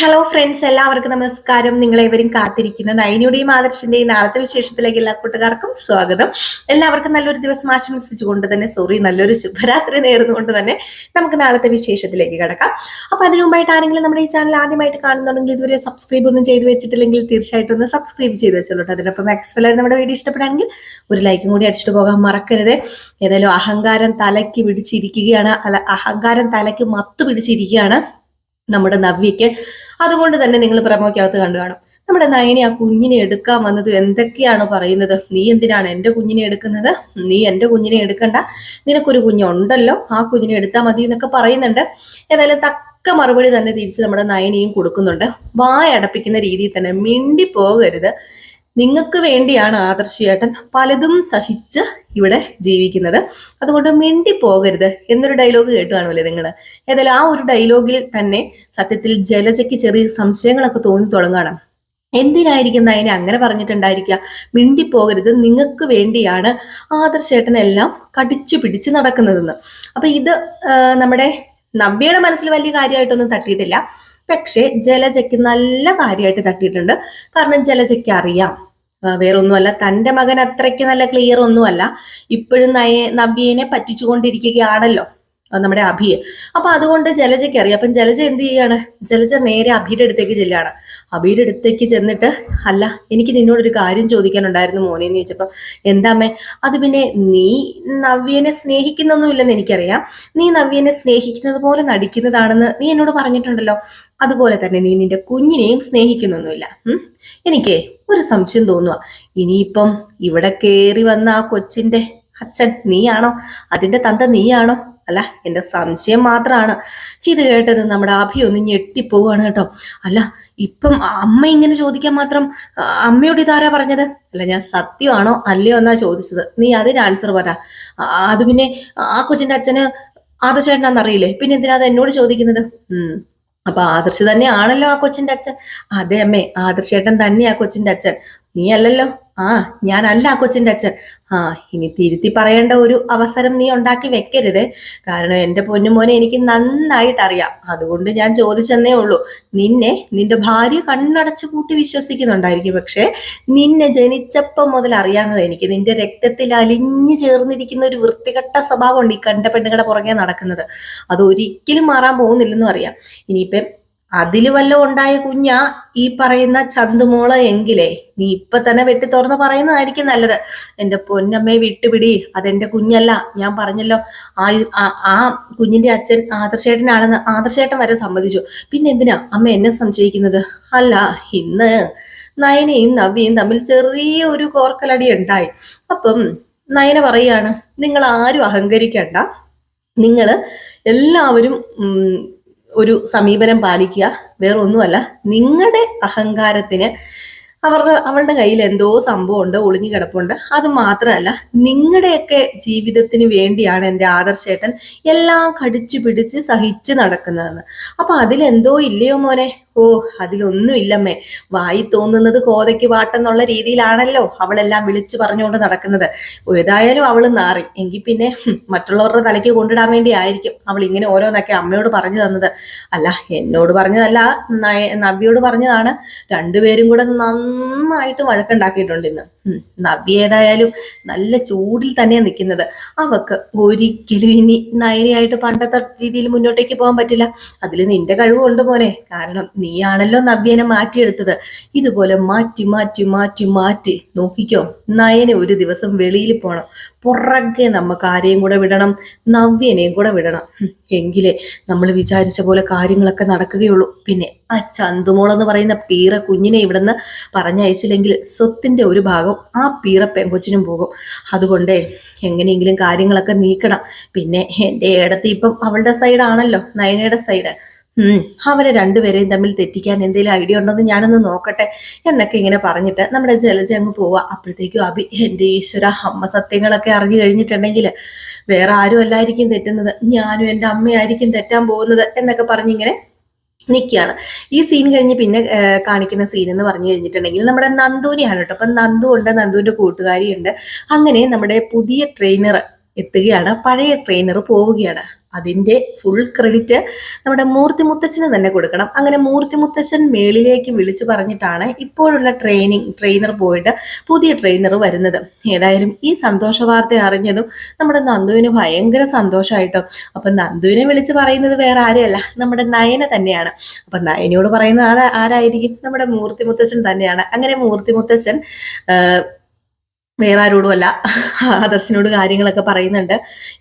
Hello friends എല്ലാവർക്കും നമസ്കാരം. നിങ്ങളേവരും കാത്തിരിക്കുന്ന നയനിയുടെയും ആദർശിന്റെയും നാളത്തെ വിശേഷത്തിലേക്ക് എല്ലാ കൂട്ടുകാർക്കും സ്വാഗതം. എല്ലാവർക്കും നല്ലൊരു ദിവസം ആശംസിച്ചുകൊണ്ട് തന്നെ സോറി നല്ലൊരു ശുഭരാത്രി നേർന്നുകൊണ്ട് തന്നെ നമുക്ക് നാളത്തെ വിശേഷത്തിലേക്ക് കിടക്കാം. അപ്പൊ അതിനു മുമ്പായിട്ട് ആരെങ്കിലും നമ്മുടെ ഈ ചാനൽ ആദ്യമായിട്ട് കാണുന്നുണ്ടെങ്കിൽ ഇതുവരെ സബ്സ്ക്രൈബ് ഒന്നും ചെയ്തു വെച്ചിട്ടില്ലെങ്കിൽ തീർച്ചയായിട്ടും ഒന്ന് സബ്സ്ക്രൈബ് ചെയ്ത് വെച്ചോളൂ അതിനൊപ്പം മാക്സ്വെല്ലായി നമ്മുടെ വീഡിയോ ഇഷ്ടപ്പെടുകയാണെങ്കിൽ ഒരു ലൈക്കും കൂടി അടിച്ചിട്ട് പോകാൻ മറക്കരുത്. ഏതായാലും അഹങ്കാരം തലയ്ക്ക് പിടിച്ചിരിക്കുകയാണ്. അല്ല അഹങ്കാരം തലയ്ക്ക് മത്ത് പിടിച്ചിരിക്കുകയാണ് നമ്മുടെ നവ്യയ്ക്ക്. അതുകൊണ്ട് തന്നെ നിങ്ങൾ പ്രമോക്കകത്ത് കണ്ടു കാണും. നമ്മുടെ നയനി ആ കുഞ്ഞിനെ എടുക്കാൻ വന്നത് എന്തൊക്കെയാണ് പറയുന്നത്? നീ എന്തിനാണ് എന്റെ കുഞ്ഞിനെ എടുക്കുന്നത്? നീ എന്റെ കുഞ്ഞിനെ എടുക്കണ്ട. നിനക്കൊരു കുഞ്ഞുണ്ടല്ലോ. ആ കുഞ്ഞിനെ എടുത്താൽ മതി എന്നൊക്കെ പറയുന്നുണ്ട്. ഏതായാലും തക്ക മറുപടി തന്നെ തിരിച്ച് നമ്മുടെ നയനിയും കൊടുക്കുന്നുണ്ട്. വായടപ്പിക്കുന്ന രീതിയിൽ തന്നെ മിണ്ടി പോകരുത് നിങ്ങൾക്ക് വേണ്ടിയാണ് ആദർശിയേട്ടൻ പലതും സഹിച്ച് ഇവിടെ ജീവിക്കുന്നത്. അതുകൊണ്ട് മിണ്ടി പോകരുത് എന്നൊരു ഡയലോഗ് കേട്ട് നിങ്ങൾ? ഏതായാലും ആ ഒരു ഡയലോഗിൽ തന്നെ സത്യത്തിൽ ജലജയ്ക്ക് ചെറിയ സംശയങ്ങളൊക്കെ തോന്നി തുടങ്ങണം. എന്തിനായിരിക്കും അതിനെ അങ്ങനെ പറഞ്ഞിട്ടുണ്ടായിരിക്കുക? മിണ്ടി പോകരുത്. നിങ്ങൾക്ക് വേണ്ടിയാണ് ആദർശേട്ടൻ എല്ലാം കടിച്ചു പിടിച്ച് നടക്കുന്നതെന്ന്. അപ്പൊ ഇത് നമ്മുടെ നവ്യയുടെ മനസ്സിൽ വലിയ കാര്യമായിട്ടൊന്നും തട്ടിയിട്ടില്ല. പക്ഷേ ജലജയ്ക്ക് നല്ല കാര്യമായിട്ട് തട്ടിയിട്ടുണ്ട്. കാരണം ജലജയ്ക്ക് അറിയാം. വേറൊന്നുമല്ല. തന്റെ മകൻ അത്രയ്ക്ക് നല്ല ക്ലിയർ ഒന്നുമല്ല. ഇപ്പോഴും നയ നവ്യേനെ പറ്റിച്ചുകൊണ്ടിരിക്കുകയാണല്ലോ. നമ്മുടെ അഭിയെ. അപ്പൊ അതുകൊണ്ട് ജലജയ്ക്ക് അറിയാം. അപ്പം ജലജ എന്ത് ചെയ്യാണ്? ജലജ നേരെ അഭിയുടെ അടുത്തേക്ക് ചെല്ലുകയാണ്. അഭിയുടെ അടുത്തേക്ക് ചെന്നിട്ട് അല്ല എനിക്ക് നിന്നോടൊരു കാര്യം ചോദിക്കാനുണ്ടായിരുന്നു മോനെ എന്ന് ചോദിച്ചപ്പോ എന്താ അമ്മേ? അത് പിന്നെ നീ നവ്യനെ സ്നേഹിക്കുന്നൊന്നുമില്ലെന്ന് എനിക്കറിയാം. നീ നവ്യനെ സ്നേഹിക്കുന്നത് പോലെ നടിക്കുന്നതാണെന്ന് നീ എന്നോട് പറഞ്ഞിട്ടുണ്ടല്ലോ. അതുപോലെ തന്നെ നീ നിന്റെ കുഞ്ഞിനെയും സ്നേഹിക്കുന്നൊന്നുമില്ല. എനിക്കേ ഒരു സംശയം തോന്നുക ഇനിയിപ്പം ഇവിടെ കേറി വന്ന ആ കൊച്ചിന്റെ അച്ഛൻ നീയാണോ? അതിന്റെ തന്ത നീയാണോ? അല്ല എന്റെ സംശയം മാത്രമാണ് ഇത് കേട്ടത് നമ്മുടെ അഭി ഒന്ന് ഞെട്ടിപ്പോവാണ് കേട്ടോ. അല്ല ഇപ്പം അമ്മ ഇങ്ങനെ ചോദിക്കാൻ മാത്രം അമ്മയോട് ഇതാരാ പറഞ്ഞത്? അല്ല ഞാൻ സത്യമാണോ അല്ലയോ എന്നാ ചോദിച്ചത്. നീ അതിന് ആൻസർ പറ. ആ, അത് പിന്നെ ആ കൊച്ചിന്റെ അച്ഛന് ആദർശേട്ടനാന്നറിയില്ലേ? പിന്നെ എന്തിനാ അത് എന്നോട് ചോദിക്കുന്നത്? ഉം. അപ്പൊ ആദർശ് തന്നെയാണല്ലോ ആ കൊച്ചിന്റെ അച്ഛൻ. അതെ അമ്മേ ആദർശേട്ടൻ തന്നെയാ കൊച്ചിന്റെ അച്ഛൻ. നീ അല്ലല്ലോ ആ ഞാനല്ല ആ കൊച്ചിന്റെ അച്ഛൻ. ആ ഇനി തിരുത്തി പറയേണ്ട ഒരു അവസരം നീ ഉണ്ടാക്കി വെക്കരുത്. കാരണം എന്റെ പൊന്നുമോനെ എനിക്ക് നന്നായിട്ട് അറിയാം. അതുകൊണ്ട് ഞാൻ ചോദിച്ചെന്നേ ഉള്ളൂ. നിന്നെ നിന്റെ ഭാര്യ കണ്ണടച്ചു കൂട്ടി വിശ്വസിക്കുന്നുണ്ടായിരിക്കും. പക്ഷേ നിന്നെ ജനിച്ചപ്പം മുതൽ അറിയാവുന്നത് എനിക്ക് നിന്റെ രക്തത്തിൽ അലിഞ്ഞു ചേർന്നിരിക്കുന്ന ഒരു വൃത്തികെട്ട സ്വഭാവമുണ്ട് ഈ കണ്ട പെണ്ണുങ്ങളുടെ പുറകെ നടക്കുന്നത്. അത് ഒരിക്കലും മാറാൻ പോകുന്നില്ലെന്നും അറിയാം. ഇനിയിപ്പം അതിൽ വല്ല ഉണ്ടായ കുഞ്ഞ ഈ പറയുന്ന ചന്തുമോള എങ്കിലേ നീ ഇപ്പൊ തന്നെ വെട്ടി തുറന്ന് പറയുന്നതായിരിക്കും നല്ലത്. എന്റെ പൊന്നമ്മയെ വിട്ടുപിടി. അതെന്റെ കുഞ്ഞല്ല. ഞാൻ പറഞ്ഞല്ലോ ആ ആ- കുഞ്ഞിന്റെ അച്ഛൻ ആദർശേട്ടനാണെന്ന് ആദർശേട്ടൻ വരെ സമ്മതിച്ചു. പിന്നെ എന്തിനാ അമ്മ എന്നെ സംശയിക്കുന്നത്? അല്ല ഇന്ന് നയനയും നവ്യയും തമ്മിൽ ചെറിയ ഒരു കോർക്കലടി ഉണ്ടായി. അപ്പം നയന പറയാണ് നിങ്ങൾ ആരും അഹങ്കരിക്കണ്ട. നിങ്ങൾ എല്ലാവരും ഒരു സമീപനം പാലിക്കുക. വേറെ ഒന്നുമല്ല നിങ്ങളുടെ അഹങ്കാരത്തിന് അവരുടെ അവളുടെ കയ്യിൽ എന്തോ സംഭവമുണ്ട് ഒളിഞ്ഞു കിടപ്പുണ്ട്. അത് മാത്രമല്ല നിങ്ങളുടെയൊക്കെ ജീവിതത്തിന് വേണ്ടിയാണ് എന്റെ ആദർശേട്ടൻ എല്ലാം കടിച്ചു പിടിച്ച് സഹിച്ച് നടക്കുന്നതെന്ന്. അപ്പൊ അതിലെന്തോ ഇല്ലയോ മോനെ? ഓ അതിലൊന്നും ഇല്ലമ്മേ വായി തോന്നുന്നത് കോതയ്ക്ക് പാട്ടെന്നുള്ള രീതിയിലാണല്ലോ അവളെല്ലാം വിളിച്ചു പറഞ്ഞുകൊണ്ട് നടക്കുന്നത്. ഏതായാലും അവൾ നാറി. എങ്കിൽ പിന്നെ മറ്റുള്ളവരുടെ തലയ്ക്ക് കൊണ്ടിടാൻ വേണ്ടി ആയിരിക്കും അവൾ ഇങ്ങനെ ഓരോന്നൊക്കെ അമ്മയോട് പറഞ്ഞു തന്നത്. അല്ല എന്നോട് പറഞ്ഞതല്ല നബിയോട് പറഞ്ഞതാണ്. രണ്ടുപേരും കൂടെ നന്നായിട്ട് വഴക്കുണ്ടാക്കിയിട്ടുണ്ട് ഇന്ന്. നബി ഏതായാലും നല്ല ചൂടിൽ തന്നെയാണ് നിൽക്കുന്നത്. അവക്ക് ഒരിക്കലും ഇനി നയനയായിട്ട് പണ്ടത്തെ രീതിയിൽ മുന്നോട്ടേക്ക് പോകാൻ പറ്റില്ല. അതിൽ നിന്റെ കഴിവ് കൊണ്ടുപോനെ കാരണം നീയാണല്ലോ നവ്യനെ മാറ്റിയെടുത്തത്. ഇതുപോലെ മാറ്റി മാറ്റി മാറ്റി മാറ്റി. നോക്കിക്കോ നയനെ ഒരു ദിവസം വെളിയിൽ പോണം. പുറകെ നമുക്ക് ആരെയും കൂടെ വിടണം നവ്യനെയും കൂടെ വിടണം. എങ്കിലേ നമ്മൾ വിചാരിച്ച പോലെ കാര്യങ്ങളൊക്കെ നടക്കുകയുള്ളൂ. പിന്നെ ആ ചന്തുമോൾ എന്ന് പറയുന്ന പീറ കുഞ്ഞിനെ ഇവിടുന്ന് പറഞ്ഞയച്ചില്ലെങ്കിൽ സ്വത്തിന്റെ ഒരു ഭാഗം ആ പീറ പെങ്കൊച്ചിനും പോകും. അതുകൊണ്ട് എങ്ങനെയെങ്കിലും കാര്യങ്ങളൊക്കെ നീക്കണം. പിന്നെ എന്റെ ഇടത്ത് ഇപ്പം അവളുടെ സൈഡാണല്ലോ നയനയുടെ സൈഡ് അവരെ രണ്ടുപേരെയും തമ്മിൽ തെറ്റിക്കാൻ എന്തെങ്കിലും ഐഡിയ ഉണ്ടോ എന്ന് ഞാനൊന്ന് നോക്കട്ടെ എന്നൊക്കെ ഇങ്ങനെ പറഞ്ഞിട്ട് നമ്മുടെ ജലജ അങ്ങ് പോവാ അപ്പോഴത്തേക്കും അഭി എന്റെ ഈശ്വര അമ്മ സത്യങ്ങളൊക്കെ അറിഞ്ഞു കഴിഞ്ഞിട്ടുണ്ടെങ്കിൽ വേറെ ആരും അല്ലായിരിക്കും തെറ്റുന്നത്. ഞാനും എന്റെ അമ്മയായിരിക്കും തെറ്റാൻ പോകുന്നത് എന്നൊക്കെ പറഞ്ഞിങ്ങനെ നിൽക്കുകയാണ് ഈ സീൻ കഴിഞ്ഞ് പിന്നെ കാണിക്കുന്ന സീൻ എന്ന് പറഞ്ഞു കഴിഞ്ഞിട്ടുണ്ടെങ്കിൽ നമ്മുടെ നന്ദുവിനെയാണ് കേട്ടോ. അപ്പം നന്ദു ഉണ്ട് നന്ദുവിന്റെ കൂട്ടുകാരിയുണ്ട്. അങ്ങനെ നമ്മുടെ പുതിയ ട്രെയിനർ എത്തുകയാണ്. പഴയ ട്രെയിനർ പോവുകയാണ്. അതിന്റെ ഫുൾ ക്രെഡിറ്റ് നമ്മുടെ മൂർത്തി മുത്തച്ഛന് തന്നെ കൊടുക്കണം. അങ്ങനെ മൂർത്തി മുത്തച്ഛൻ മേളിലേക്ക് വിളിച്ചു പറഞ്ഞിട്ടാണ് ഇപ്പോഴുള്ള ട്രെയിനിങ് ട്രെയിനർ പോയിട്ട് പുതിയ ട്രെയിനർ വരുന്നത്. ഏതായാലും ഈ സന്തോഷ വാർത്ത അറിഞ്ഞതും നമ്മുടെ നന്ദുവിന് ഭയങ്കര സന്തോഷമായിട്ടോ. അപ്പം നന്ദുവിനെ വിളിച്ച് പറയുന്നത് വേറെ ആരെയല്ല നമ്മുടെ നയന തന്നെയാണ്. അപ്പം നയനോട് പറയുന്നത് ആരാ ആരായിരിക്കും? നമ്മുടെ മൂർത്തി മുത്തച്ഛൻ തന്നെയാണ്. അങ്ങനെ മൂർത്തി മുത്തച്ഛൻ വേറെ ആരോടുമല്ല ആദർശിനോട് കാര്യങ്ങളൊക്കെ പറയുന്നുണ്ട്.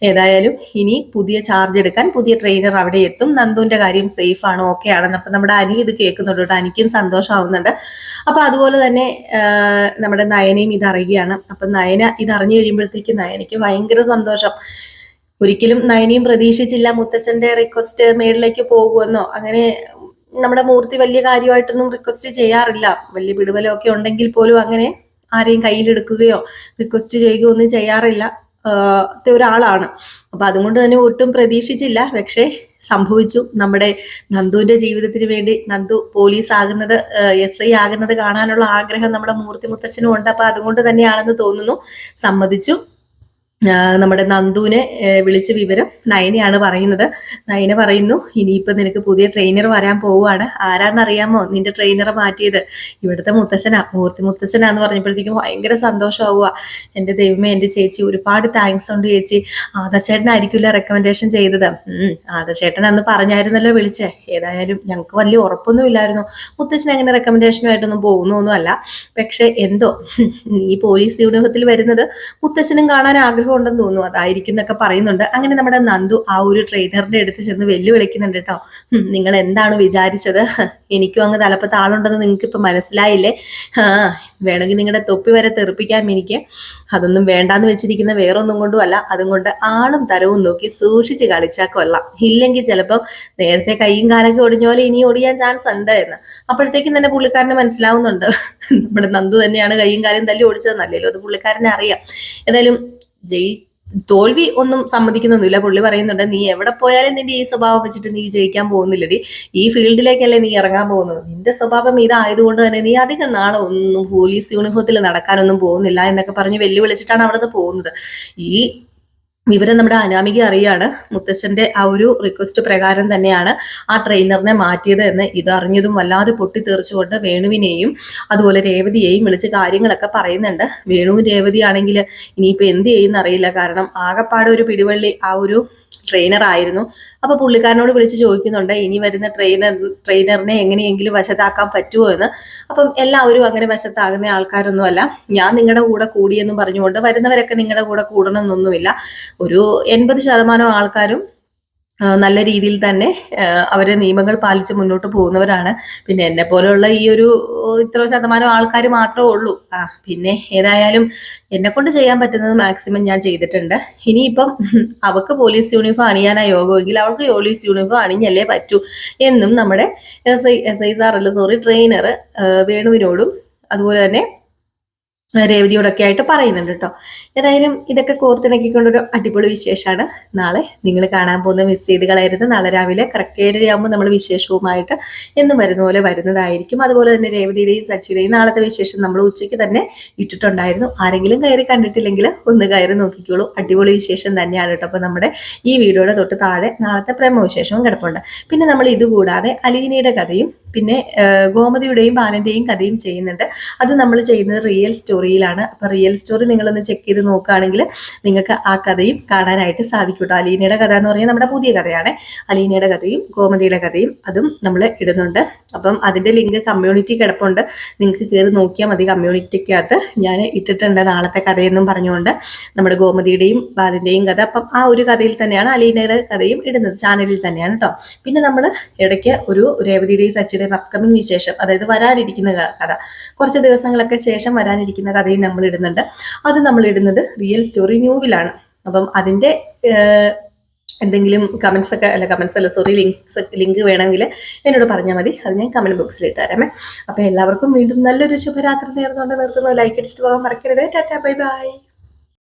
ഏതായാലും ഇനി പുതിയ ചാർജ് എടുക്കാൻ പുതിയ ട്രെയിനർ അവിടെ എത്തും. നന്ദുവിന്റെ കാര്യം സേഫ് ആണോ ഓക്കെ ആണെന്ന്. അപ്പൊ നമ്മുടെ അനി ഇത് കേൾക്കുന്നുണ്ട് കേട്ടോ. അനിക്കും സന്തോഷമാവുന്നുണ്ട്. അപ്പൊ അതുപോലെ തന്നെ നമ്മുടെ നയനയും ഇതറിയുകയാണ് അപ്പം നയന ഇത് അറിഞ്ഞു കഴിയുമ്പോഴത്തേക്ക് നയനയ്ക്ക് ഭയങ്കര സന്തോഷം. ഒരിക്കലും നയനയും പ്രതീക്ഷിച്ചില്ല മുത്തച്ഛന്റെ റിക്വസ്റ്റ് മേളിലേക്ക് പോകുമെന്നോ. അങ്ങനെ നമ്മുടെ മൂർത്തി വലിയ കാര്യമായിട്ടൊന്നും റിക്വസ്റ്റ് ചെയ്യാറില്ല. വലിയ വിടുവലൊക്കെ ഉണ്ടെങ്കിൽ പോലും അങ്ങനെ ആരെയും കയ്യിലെടുക്കുകയോ റിക്വസ്റ്റ് ചെയ്യുകയോ ഒന്നും ചെയ്യാറില്ല. ഒരാളാണ്. അപ്പൊ അതുകൊണ്ട് തന്നെ ഒട്ടും പ്രതീക്ഷിച്ചില്ല. പക്ഷേ സംഭവിച്ചു. നമ്മുടെ നന്ദുവിന്റെ ജീവിതത്തിന് വേണ്ടി നന്ദു പോലീസ് ആകുന്നത് എസ് ഐ ആകുന്നത് കാണാനുള്ള ആഗ്രഹം നമ്മുടെ മൂർത്തി മുത്തച്ഛനും ഉണ്ട്. അപ്പൊ അതുകൊണ്ട് തന്നെയാണെന്ന് തോന്നുന്നു. സമ്മതിച്ചു. നമ്മുടെ നന്ദുവിനെ വിളിച്ച വിവരം നയനയാണ് പറയുന്നത്. നയന പറയുന്നു ഇനിയിപ്പോൾ നിനക്ക് പുതിയ ട്രെയിനർ വരാൻ പോവുകയാണ്. ആരാന്നറിയാമോ നിന്റെ ട്രെയിനറെ മാറ്റിയത്? ഇവിടുത്തെ മുത്തച്ഛനാ മൂർത്തി മുത്തച്ഛനാന്ന് പറഞ്ഞപ്പോഴത്തേക്കും ഭയങ്കര സന്തോഷമാവുക. എന്റെ ദൈവമേ എന്റെ ചേച്ചി ഒരുപാട് താങ്ക്സ് ഉണ്ട് ചേച്ചി. ആദർശേട്ടനായിരിക്കില്ല റെക്കമെൻഡേഷൻ ചെയ്തത്? ആദർശേട്ടൻ അന്ന് പറഞ്ഞായിരുന്നല്ലോ വിളിച്ചേ. ഏതായാലും ഞങ്ങൾക്ക് വലിയ ഉറപ്പൊന്നും ഇല്ലായിരുന്നു. മുത്തച്ഛൻ അങ്ങനെ റെക്കമെൻഡേഷനുമായിട്ടൊന്നും പോകുന്നൊന്നും അല്ല പക്ഷെ എന്തോ ഈ പോലീസ് യൂണിഫത്തിൽ വരുന്നത് മുത്തച്ഛനും കാണാൻ ആഗ്രഹം ഉണ്ടെന്ന് തോന്നുന്നു. അതായിരിക്കും എന്നൊക്കെ പറയുന്നുണ്ട്. അങ്ങനെ നമ്മുടെ നന്ദു ആ ഒരു ട്രെയിനറിന്റെ അടുത്ത് ചെന്ന് വെല്ലുവിളിക്കുന്നുണ്ട് കേട്ടോ. നിങ്ങൾ എന്താണ് വിചാരിച്ചത്? എനിക്കും അങ്ങ് തലപ്പത്ത് ആളുണ്ടെന്ന് നിങ്ങൾക്ക് ഇപ്പൊ മനസ്സിലായില്ലേ വേണമെങ്കിൽ നിങ്ങളുടെ തൊപ്പി വരെ തെറിപ്പിക്കാം എനിക്ക്. അതൊന്നും വേണ്ടാന്ന് വെച്ചിരിക്കുന്ന വേറൊന്നും കൊണ്ടും അല്ല. അതുകൊണ്ട് ആളും തരവും നോക്കി സൂക്ഷിച്ച് കളിച്ചാൽ കൊള്ളാം. ഇല്ലെങ്കിൽ ചിലപ്പം നേരത്തെ കൈയും കാലൊക്കെ ഒടിഞ്ഞ പോലെ ഇനി ഓടിയാൻ ചാൻസ് ഉണ്ട് എന്ന്. അപ്പോഴത്തേക്കും തന്നെ പുള്ളിക്കാരന് മനസ്സിലാവുന്നുണ്ട്. നമ്മുടെ നന്ദു തന്നെയാണ് കൈയും കാലും തല്ലി ഓടിച്ചതെന്നല്ലല്ലോ. അത് പുള്ളിക്കാരനെ അറിയാം. ഏതായാലും ജയി തോൽവി ഒന്നും സമ്മതിക്കുന്നൊന്നുമില്ല പുള്ളി പറയുന്നുണ്ട്. നീ എവിടെ പോയാലും നിന്റെ ഈ സ്വഭാവം വെച്ചിട്ട് നീ ജയിക്കാൻ പോകുന്നില്ലടി. ഈ ഫീൽഡിലേക്കല്ലേ നീ ഇറങ്ങാൻ പോകുന്നത്. നിന്റെ സ്വഭാവം ഇതായതുകൊണ്ട് തന്നെ നീ അധികം നാളെ ഒന്നും പോലീസ് യൂണിഫോത്തിൽ നടക്കാനൊന്നും പോകുന്നില്ല എന്നൊക്കെ പറഞ്ഞ് വെല്ലുവിളിച്ചിട്ടാണ് അവിടെ നിന്ന് പോകുന്നത്. ഈ വിവരം നമ്മുടെ അനാമിക അറിയാണ്. മുത്തശ്ശന്റെ ആ ഒരു റിക്വസ്റ്റ് പ്രകാരം തന്നെയാണ് ആ ട്രെയിനറിനെ മാറ്റിയത് എന്ന് ഇത് അറിഞ്ഞതും വല്ലാതെ പൊട്ടിത്തെറിച്ചുകൊണ്ട് വേണുവിനെയും അതുപോലെ രേവതിയെയും വിളിച്ച് കാര്യങ്ങളൊക്കെ പറയുന്നുണ്ട്. വേണുവും രേവതിയാണെങ്കിൽ ഇനിയിപ്പോൾ എന്ത് ചെയ്യുന്നറിയില്ല. കാരണം ആകപ്പാടെ ഒരു പിടിവള്ളി ആ ഒരു ട്രെയിനർ ആയിരുന്നു. അപ്പൊ പുള്ളിക്കാരനോട് വിളിച്ച് ചോദിക്കുന്നുണ്ട് ഇനി വരുന്ന ട്രെയിനർ ട്രെയിനറിനെ എങ്ങനെയെങ്കിലും വശത്താക്കാൻ പറ്റുമോ എന്ന്? അപ്പം എല്ലാവരും അങ്ങനെ വശത്താകുന്ന ആൾക്കാരൊന്നുമല്ല. ഞാൻ നിങ്ങളുടെ കൂടെ കൂടിയെന്നും പറഞ്ഞുകൊണ്ട് വരുന്നവരൊക്കെ നിങ്ങളുടെ കൂടെ കൂടണമെന്നൊന്നുമില്ല ഒരു എൺപത് ശതമാനം ആൾക്കാരും നല്ല രീതിയിൽ തന്നെ അവരെ നിയമങ്ങൾ പാലിച്ച് മുന്നോട്ട് പോകുന്നവരാണ്. പിന്നെ എന്നെ പോലെയുള്ള ഈ ഒരു ഇത്ര ശതമാനം ആൾക്കാർ മാത്രമേ ഉള്ളൂ. ആ പിന്നെ ഏതായാലും എന്നെ കൊണ്ട് ചെയ്യാൻ പറ്റുന്നത് മാക്സിമം ഞാൻ ചെയ്തിട്ടുണ്ട്. ഇനിയിപ്പം അവൾക്ക് പോലീസ് യൂണിഫോം അണിയാനാ യോഗമെങ്കിൽ അവൾക്ക് പോലീസ് യൂണിഫോം അണിഞ്ഞല്ലേ പറ്റൂ എന്നും നമ്മുടെ S I S I sir അല്ല സോറി ട്രെയിനർ വേണുവിനോടും അതുപോലെ തന്നെ രേവതിയോടൊക്കെ ആയിട്ട് പറയുന്നുണ്ട് കേട്ടോ ഏതായാലും ഇതൊക്കെ കോർത്തിണക്കിക്കൊണ്ടൊരു അടിപൊളി വിശേഷമാണ് നാളെ നിങ്ങൾ കാണാൻ പോകുന്ന മിസ് ചെയ്ത് കളയരുത്. നാളെ രാവിലെ കറക്റ്റ് ഏഴരയാകുമ്പോൾ നമ്മൾ വിശേഷവുമായിട്ട് എന്നും വരുന്ന പോലെ വരുന്നതായിരിക്കും. അതുപോലെ തന്നെ രേവതിയുടെയും സച്ചിയുടെയും നാളത്തെ വിശേഷം നമ്മൾ ഉച്ചയ്ക്ക് തന്നെ ഇട്ടിട്ടുണ്ടായിരുന്നു. ആരെങ്കിലും കയറി കണ്ടിട്ടില്ലെങ്കിൽ ഒന്ന് കയറി നോക്കിക്കോളൂ. അടിപൊളി വിശേഷം തന്നെയാണ് കേട്ടോ അപ്പോൾ നമ്മുടെ ഈ വീഡിയോയുടെ തൊട്ട് താഴെ നാളത്തെ പ്രേമവിശേഷവും കിടപ്പുണ്ട്. പിന്നെ നമ്മൾ ഇതുകൂടാതെ അലീനയുടെ കഥയും പിന്നെ ഗോമതിയുടെയും ബാലന്റെയും കഥയും ചെയ്യുന്നുണ്ട്. അത് നമ്മൾ ചെയ്യുന്നത് റിയൽ സ്റ്റോറിയിലാണ് അപ്പോൾ റിയൽ സ്റ്റോറി നിങ്ങളൊന്ന് ചെക്ക് ചെയ്ത് നോക്കുകയാണെങ്കിൽ നിങ്ങൾക്ക് ആ കഥയും കാണാനായിട്ട് സാധിക്കും അലീനയുടെ കഥ എന്ന് പറഞ്ഞാൽ നമ്മുടെ പുതിയ കഥയാണ്. അലീനയുടെ കഥയും ഗോമതിയുടെ കഥയും അതും നമ്മൾ ഇടുന്നുണ്ട്. അപ്പം അതിന്റെ ലിങ്ക് കമ്മ്യൂണിറ്റി കിടപ്പുണ്ട്. നിങ്ങൾക്ക് കയറി നോക്കിയാൽ മതി. കമ്മ്യൂണിറ്റിക്കകത്ത് ഞാൻ ഇട്ടിട്ടുണ്ട് നാളത്തെ കഥയെന്നും പറഞ്ഞുകൊണ്ട് നമ്മുടെ ഗോമതിയുടെയും ബാലന്റെയും കഥ. അപ്പം ആ ഒരു കഥയിൽ തന്നെയാണ് അലീനയുടെ കഥയും ഇടുന്നത്. ചാനലിൽ തന്നെയാണ് കേട്ടോ പിന്നെ നമ്മൾ ഇടയ്ക്ക് ഒരു രേവതിയുടെയും സച്ചിൻ ചേച്ചിയുടെ അപ്കമിങ് വിശേഷം അതായത് വരാനിരിക്കുന്ന കഥ. കുറച്ച് ദിവസങ്ങളൊക്കെ ശേഷം വരാനിരിക്കുന്ന കഥയും നമ്മൾ ഇടുന്നുണ്ട്. അത് നമ്മൾ ഇടുന്നത് റിയൽ സ്റ്റോറി ന്യൂവിലാണ് അപ്പം അതിന്റെ എന്തെങ്കിലും കമൻസ് ഒക്കെ അല്ല കമൻസ് അല്ല സോറി ലിങ്ക്സ് ലിങ്ക് വേണമെങ്കിൽ എന്നോട് പറഞ്ഞാൽ മതി. അത് ഞാൻ കമന്റ് ബോക്സിൽ ഇട്ടുതരാമേ അപ്പം അപ്പോൾ എല്ലാവർക്കും വീണ്ടും നല്ലൊരു ശുഭരാത്രി നേർന്നുകൊണ്ട് നിർത്തുന്നു. ലൈക്ക് അടിച്ചിട്ട് പോകാൻ മറക്കരുത്. Tata bye bye